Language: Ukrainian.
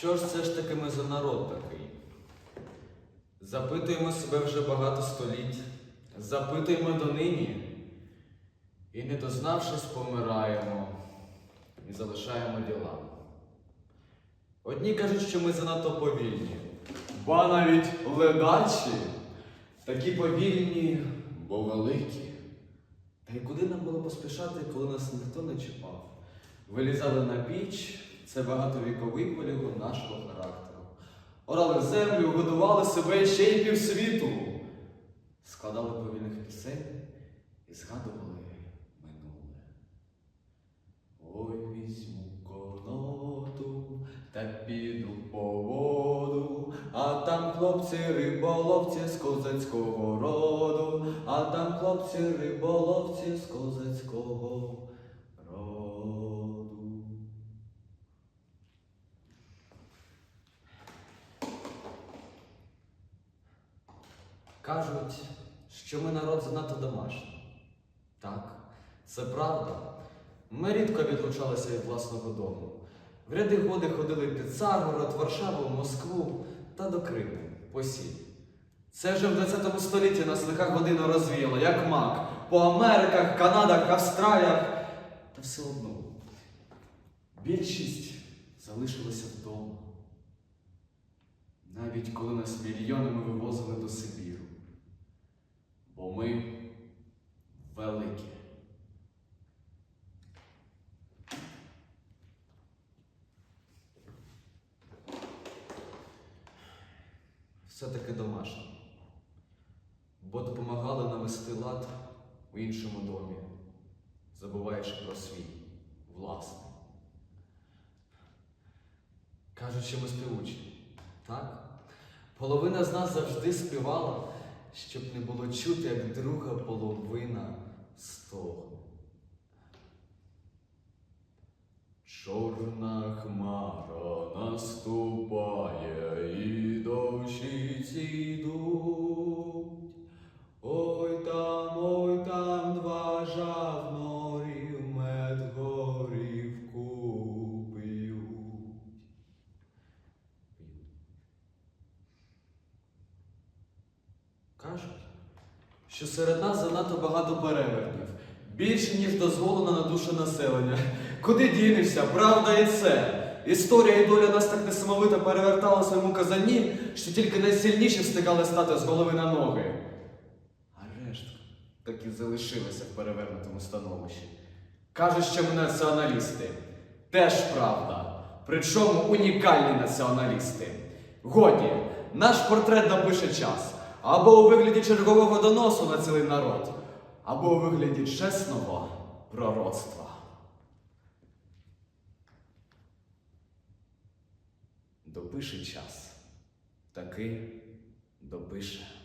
Що ж це ж таки ми за народ такий? Запитуємо себе вже багато століть, запитуємо донині, і не дознавшись, помираємо і залишаємо діла. Одні кажуть, що ми занадто повільні, ба навіть ледачі, такі повільні, бо великі. Та й куди нам було поспішати, коли нас ніхто не чіпав? Вилізали на піч, це багатовіковий полігон нашого характеру. Орали землю, годували себе ще й півсвіту. Складали повільних пісень і згадували минуле. Ой, візьму коноту та піду по воду, а там хлопці риболовці з козацького роду, а там хлопці риболовці з козацького роду. Кажуть, що ми народ занадто домашній. Так, це правда. Ми рідко відлучалися від власного дому. В ряди годи ходили під Царгород, Варшаву, Москву та до Криму, посіль. Це вже в 20 столітті нас лиха година розвіяла, як мак, по Америках, Канадах, Австраліях. Та все одно. Більшість залишилася вдома. Навіть коли нас мільйонами вивозили до Сибіру. Ми великі. Все-таки домашні. Бо допомагали навести лад у іншому домі, забуваючи про свій власний. Кажуть, що ми співучі. Так? Половина з нас завжди співала, щоб не було чути, як друга половина стогне. Чорна хмара наступає і дощиці йдуть. Кажуть, що серед нас занадто багато перевертнів, більше, ніж дозволено на душу населення. Куди дінешся, правда і це? Історія і доля нас так несамовито перевертала в своєму казанні, що тільки найсильніші встигали стати з голови на ноги. А рештка так і залишилася в перевернутому становищі. Кажуть, що ми націоналісти. Теж правда. Причому унікальні націоналісти. Годі, наш портрет напише час. Або у вигляді чергового доносу на цілий народ, або у вигляді чесного пророцтва. Допише час. Таки допише.